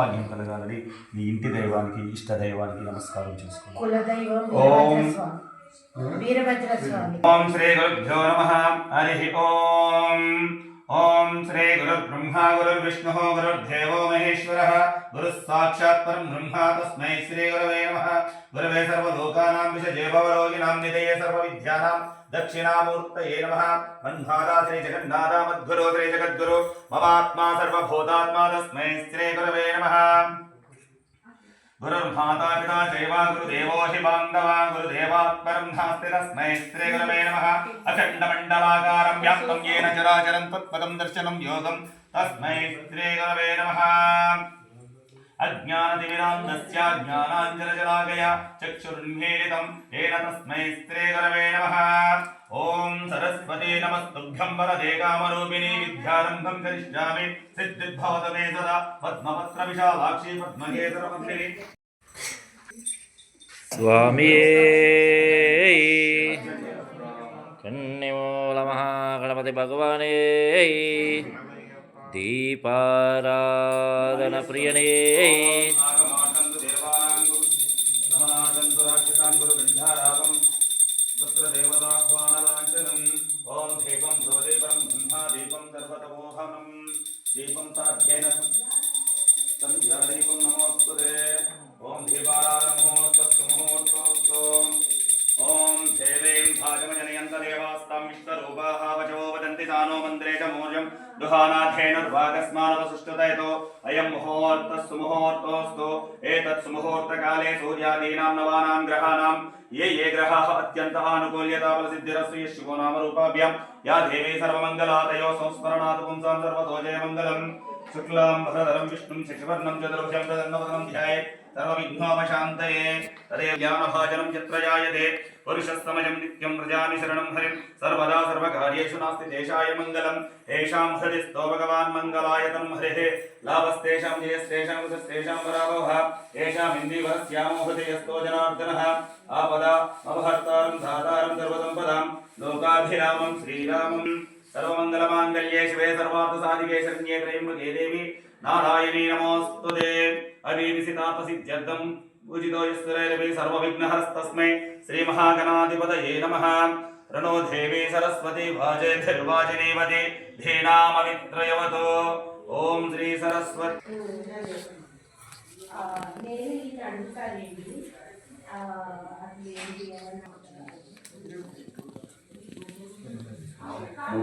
క్షేమభాగ్యం కలగాలని మీ ఇంటి దైవానికి ఇష్ట దైవానికి నమస్కారం కులదైవం ఓం. శ్రీ గురుభ్యో నమ. హరి ఓం. ఓం శ్రీ గురుర్బ్రహ్మ గురుర్విష్ణు గురుర్దేవో మహేశ్వర. పరం బ్రహ్మ తస్మై శ్రీ గురవే నమ. గురవే సర్వలోకానాం విషజే భవరోగిణాం నిధయే दक्षिणामूर्त नम। बन्धादा श्री जगन्नाथा मद्गुरु श्री जगद्गुरु, ममात्मा सर्वभूतात्मा तस्मै श्री गुरवे नमः। गुरुर्माता पिता देवा गुरुदेवो हि बान्धवा गुरुदेवात्परं नास्ति तस्मै श्री गुरवे नमः। अखण्डमण्डलाकारं व्याप्तं येन चराचरं त्वत्पदं दर्शनं योगं, तस्मै श्री गुरवे नमः। अज्ञानतिमिरान्धस्याज्ञानाञ्जलजलागय चक्षुरुन्मीलितम् येन तस्मै स्त्रीगरवे नमः। ॐ सरस्वती नमस्तुभ्यं वरदे कामरूपिणी विद्यारम्भं करिष्यामि। सिद्धिर्भवत मे सदा। पद्मपत्रविशालाक्षी कन्निमूलमः गणपति भगवाने దీపారాధన ప్రియనే तत्र देवताह्वानलाञ्छनम् ॐ दीपं ज्योतिपरं ब्रह्मा दीपं सर्वतमोहनं दीपं साध्येन सन्ध्यादीपं नमोऽस्तु ते ॐ दीपारारम्भोत्तत्सुमुहूर्तोऽस्तु ॐ देवीं भागमजनयन्तदेवास्तां विश्वरूपाः वचो वदन्ति सानो मन्त्रे च मोजम् दुहानाथेन दुभागस्मानवसुष्टतयतो अयम् मुहूर्तः सुमुहूर्तोऽस्तु एतत् सुमुहूर्तकाले सूर्यादीनां नवानां ग्रहाणां ये ये ग्रहाः अत्यन्तः अनुकूल्यताबलसिद्धिरस्य यशिवो नामरूपाभ्यां या देवी सर्वमङ्गलातयो संस्मरणात् पुंसां सर्वतो जयमङ्गलम् शुक्लां भरधरं विष्णुं शशिवर्णं चतुर्भुजं तदन्नवदनं ध्यायेत् सर्वविघ्नोपशान्तये, तदेव ज्ञानभाजनं यत्र जायते पुरुषस्तमजं नित्यं व्रजामि शरणं हरिं। सर्वदा सर्वकार्येषु नास्ति देशाय मङ्गलम्। येषां हृदि स्तो भगवान् मङ्गलायतनं हरिः लाभस्तेषां जयस्तेषां कृतस्तेषां पराभवः। येषाम् इन्दीवरस्यामो हृदयस्तो जनार्दनः। आपदा अवहर्तारं धातारं सर्वसम्पदां लोकाभिरामं श्रीरामं सर्वमङ्गलमाङ्गल्ये शिवे सर्वार्थसाधिके शरण्ये त्र्यम्बके देवी नारायणी नमोऽस्तुते अभिविसितार्थसिद्ध्यर्थं पूजितो यस्वरैरपि सर्वविघ्नहरस्तस्मै श्रीमहागणाधिपतये नमः। रणो देवी सरस्वती वाजेभिर्वाजिनीवति धीनामवित्रयवतो ॐ श्री सरस्वती। ఆ, ओम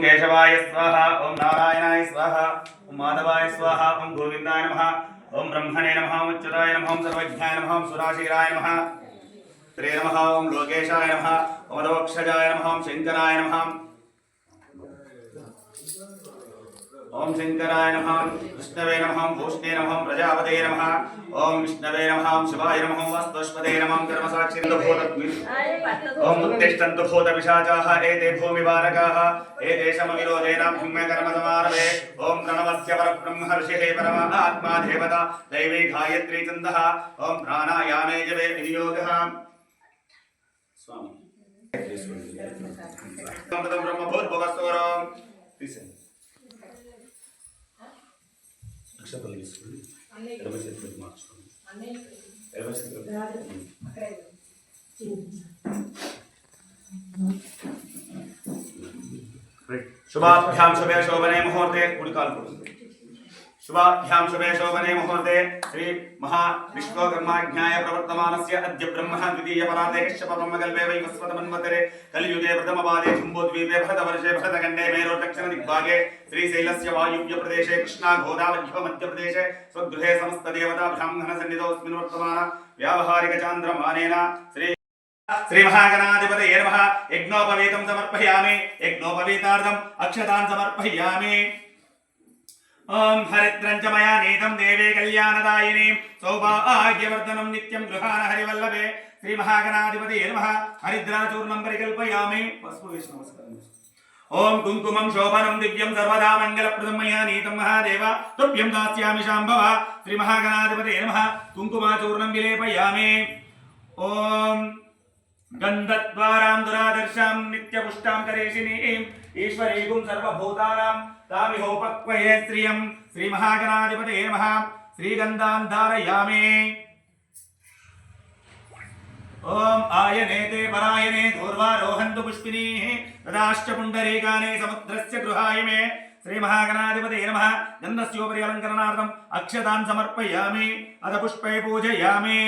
केशवाय स्वाहा ओम नारायणाय स्वाहा ओम माधवाय स्वाहा ओम गोविंदाय नमः ओम ब्रह्मणे नमः ओम उच्चताय नमः ओम सर्वज्ञाय नमः ओम सुराशिराय नमः, त्रे नमः ओम लोकेशाय नमः ओम अवक्षजाय नमः ओम शंकराय नमः ओम शंकराय नमः विष्णुवे नमः भूषणे नमः प्रजापते नमः ओम विष्णुवे नमः शिवाय नमः वस्तुष्पते नमः कर्म साक्षिभूतस्मी ओम उत्तिष्ठन्तु भूतपिशाचाः एते भूमिवारकाः एते समविरोधेन विरोधेनाभ्युम्य कर्म समारभे ओम प्रणवस्य परब्रह्मर्षिः परम आत्मा देवता दैवी गायत्री चन्दः। ओम प्राणायामे जपे विनियोगः। स्वामी। ब्रह्मभूत भोगस्वरम అక్షతలు తీసుకోండి ఎడమ చేతులకు మార్చుకోండి ఎడమ చేతులకు రైట్. శుభాభ్యాం శుభే శోభనే ముహూర్తే. గుడికాలు కొడుతుంది. शुभाभ्यां शुभे शोभने मुहूर्ते श्री महाविश्वकर्माज्ञाय प्रवर्तमानस्य अद्य ब्रह्मः द्वितीयपरादे कश्यपब्रह्मकल्पे वै वस्वतमन्वतरे कलियुगे प्रथमपादे शुम्भोद्वीपे भरतवर्षे भरतखण्डे मेरोर्दक्षिणदिग्भागे श्रीशैलस्य वायुव्यप्रदेशे कृष्णाघोदावध्यमध्यप्रदेशे स्वगृहे समस्तदेवता ब्राह्मणसन्निधौस्मिन् वर्तमान व्यावहारिकचान्द्रमानेन श्री श्रीमहागणाधिपतये नमः यज्ञोपवीतं समर्पयामि यज्ञोपवीतार्थम् अक्षतान् समर्पयामि ఓం హరిద్రం చ మయా నీతం దేవే కళ్యాణదాయిని. సౌభాగ్యవర్ధనం నిత్యం గృహాన హరివల్లభే శ్రీ మహాగణాధిపతయే నమ. హరిద్రాచూర్ణం పరికల్పయామి. పసుపు వేసి నమస్కారం ఓం కుంకుమం శోభనం దివ్యం సర్వదా మంగళప్రదం మయా నీతం మహాదేవ. తుభ్యం దాస్యామి శాంభవ. శ్రీ మహాగణాధిపతయే నమ. కుంకుమాచూర్ణం విలేపయామి. ఓం గంధద్వారాం దురాదర్శాం నిత్యపుష్టాం కరేషిణీం. ఈశ్వరీగుం సర్వభూతానాం. तामिहोपक्वये श्रियं श्रीमहागणाधिपते नमः। श्रीगन्धान् धारयामि ॐ परायणे तदाश्च पुण्डरीकाने समुद्रस्य गृहाय मे। श्रीमहागणाधिपते नमः। गन्धस्योपरि अलङ्करणार्थम् अक्षतान् समर्पयामि। अथ पूजयामि।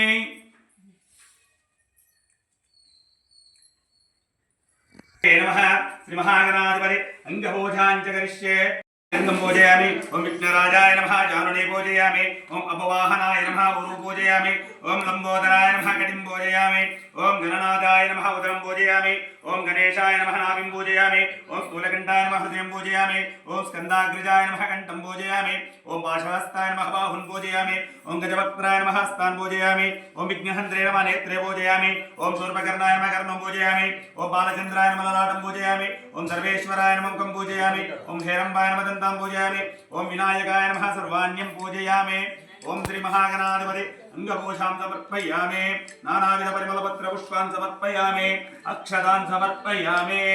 నమః. శ్రీమహాగణాధిపతి అంగభోజాంచ కరిష్యే. అంగం పూజయామి ఓం విఘ్నరాజాయ నమః. జానుడే పూజయామి ఓం అపవాహనాయ నమః. ఉరు పూజయామి ఓం లంబోదరాయ నమః. కటిం పూజయామి ఓం గణనాథాయ నమః. ఉదరం పూజయామి ओम गणेशाय नमः नाभिं पूजयामि ओम स्थूलकण्ठाय नमः हृदयं पूजयामि ओम स्कन्दाग्रजाय नमः कण्ठं पूजयामि ओम पाशहस्ताय नमः बाहुं पूजयामि ओम गजवक्त्राय नमः हस्तान् पूजयामि ओम विघ्नहन्त्रे नमः नेत्रे पूजयामि ओम शूर्पकर्णाय नमः कर्णं पूजयामि ओम बालचन्द्राय नमः ललाटं पूजयामि ओम सर्वेश्वराय नमः मुखं पूजयामि ओम हेरम्बाय नमः दन्तां पूजयामि ओम विनायकाय नमः सर्वाण्यं पूजयामि ओम श्री महागणाधिपति అంగభూషాం సమర్పయామి నానావిధ పరిమళ పత్ర పుష్పాన్ సమర్పయామి అక్షదాన్ సమర్పయామి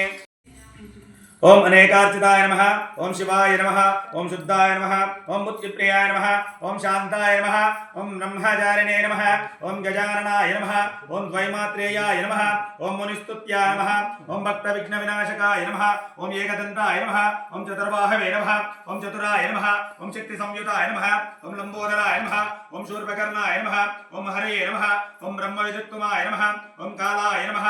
ఓం అనేకార్చితాయ నమః ఓం శివాయ నమః ఓం శుద్ధాయ నమః ఓం బుద్ధిప్రియాయ నమః ఓం శాంతాయ నమః ఓం బ్రహ్మచారిణే నమః ఓం గజాననాయ నమః ఓం ద్వైమాత్రేయాయ నమః ఓం మునిస్తుత్యాయ నమః ఓం భక్త విఘ్న వినాశకాయ నమః ఓం ఏకదంతాయ నమః ఓం చతుర్బాహవే నమః ఓం చతురాయ నమః ఓం శక్తి సంయుతాయ నమః ఓం లంబోదరాయ నమః ఓం శూర్పకర్ణాయ నమః ఓం హరయే నమః ఓం బ్రహ్మ విదుత్తుమాయ నమః ఓం కాలాయ నమః